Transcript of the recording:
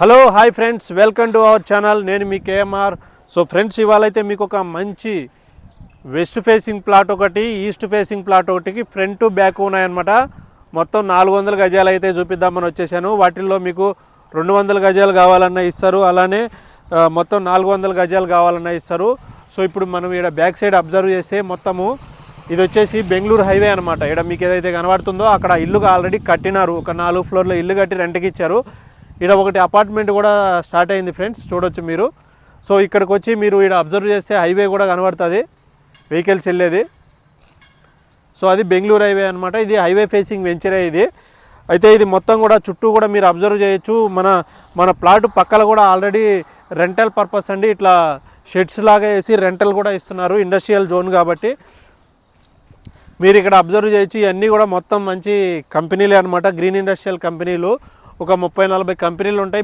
Hello hi friends welcome to our channel. నేను మీ KMR. So friends ఇవాళ అయితే మీకు ఒక మంచి వెస్ట్ ఫేసింగ్ ప్లాట్ ఒకటి ఈస్ట్ ఫేసింగ్ ప్లాట్ ఒకటికి ఫ్రంట్ బ్యాక్ ఉన్నాయన్నమాట. మొత్తం నాలుగు వందల గజాలు అయితే చూపిద్దామని వచ్చేసాను. వాటిల్లో మీకు రెండు వందల గజాలు కావాలన్నా ఇస్తారు. అలానే మొత్తం నాలుగు వందల గజాలు కావాలన్నా ఇస్తారు. సో ఇప్పుడు మనం ఇక్కడ బ్యాక్ సైడ్ అబ్జర్వ్ చేస్తే మొత్తము ఇది వచ్చేసి బెంగళూరు హైవే అనమాట ఇక్కడ మీకు ఏదైతే కనబడుతుందో అక్కడ ఇల్లు ఆల్రెడీ కట్టినారు. ఒక నాలుగు ఫ్లోర్లో ఇల్లు కట్టి రెంట్కి ఇచ్చారు. ఇక్కడ ఒకటి అపార్ట్మెంట్ కూడా స్టార్ట్ అయింది ఫ్రెండ్స్ చూడొచ్చు మీరు. సో ఇక్కడికి వచ్చి మీరు ఇక్కడ అబ్జర్వ్ చేస్తే హైవే కూడా కనబడుతుంది వెహికల్స్ వెళ్ళేది. సో అది బెంగళూరు హైవే అనమాట ఇది హైవే ఫేసింగ్ వెంచరే ఇది. అయితే ఇది మొత్తం కూడా చుట్టూ కూడా మీరు అబ్జర్వ్ చేయొచ్చు. మన మన ప్లాట్ పక్కల కూడా ఆల్రెడీ రెంటల్ పర్పస్ అండి. ఇట్లా షెడ్స్ లాగా వేసి రెంటల్ కూడా ఇస్తున్నారు ఇండస్ట్రియల్ జోన్ కాబట్టి. మీరు ఇక్కడ అబ్జర్వ్ చేయొచ్చు. ఇవన్నీ కూడా మొత్తం మంచి కంపెనీలే అనమాట గ్రీన్ ఇండస్ట్రియల్ కంపెనీలు ఒక ముప్పై నలభై కంపెనీలు ఉంటాయి